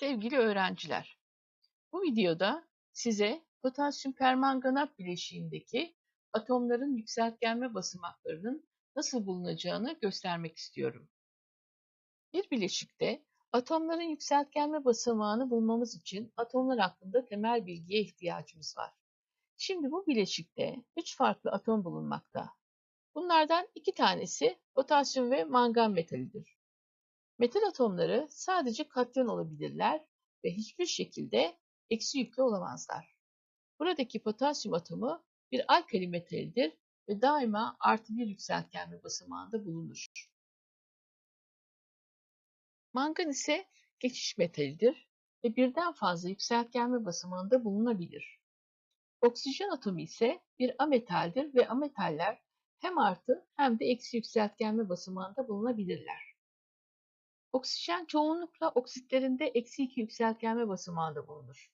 Sevgili öğrenciler, bu videoda size potasyum permanganat bileşiğindeki atomların yükseltgenme basamaklarının nasıl bulunacağını göstermek istiyorum. Bir bileşikte atomların yükseltgenme basamağını bulmamız için atomlar hakkında temel bilgiye ihtiyacımız var. Şimdi bu bileşikte üç farklı atom bulunmakta. Bunlardan iki tanesi potasyum ve mangan metalidir. Metal atomları sadece katyon olabilirler ve hiçbir şekilde eksi yüklü olamazlar. Buradaki potasyum atomu bir alkali metalidir ve daima artı bir yükseltgenme basamağında bulunur. Mangan ise geçiş metalidir ve birden fazla yükseltgenme basamağında bulunabilir. Oksijen atomu ise bir ametaldir ve ametaller hem artı hem de eksi yükseltgenme basamağında bulunabilirler. Oksijen çoğunlukla oksitlerinde eksi 2 yükseltgenme basamağında bulunur.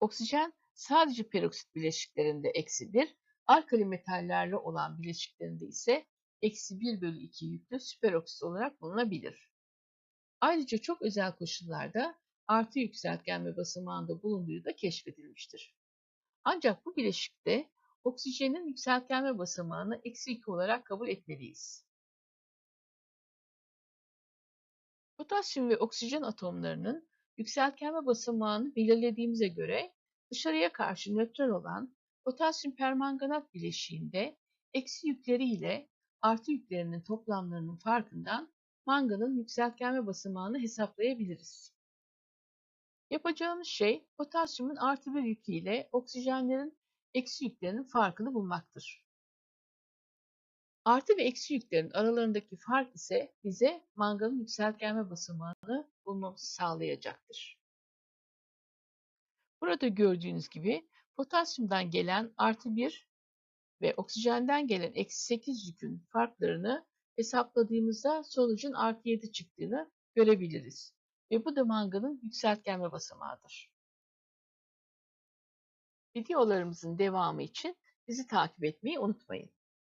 Oksijen sadece peroksit bileşiklerinde eksi 1, alkali metallerle olan bileşiklerinde ise eksi 1 bölü 2 yüklü süperoksit olarak bulunabilir. Ayrıca çok özel koşullarda artı yükseltgenme basamağında bulunduğu da keşfedilmiştir. Ancak bu bileşikte oksijenin yükseltgenme basamağını eksi 2 olarak kabul etmeliyiz. Potasyum ve oksijen atomlarının yükseltgenme basamağını belirlediğimize göre dışarıya karşı nötral olan potasyum permanganat bileşiğinde eksi yükleri ile artı yüklerinin toplamlarının farkından manganın yükseltgenme basamağını hesaplayabiliriz. Yapacağımız şey potasyumun artı bir yükü ile oksijenlerin eksi yüklerinin farkını bulmaktır. Artı ve eksi yüklerin aralarındaki fark ise bize manganın yükseltgenme basamağını bulmamızı sağlayacaktır. Burada gördüğünüz gibi potasyumdan gelen artı 1 ve oksijenden gelen eksi 8 yükün farklarını hesapladığımızda sonucun artı 7 çıktığını görebiliriz. Ve bu da manganın yükseltgenme basamağıdır. Videolarımızın devamı için bizi takip etmeyi unutmayın.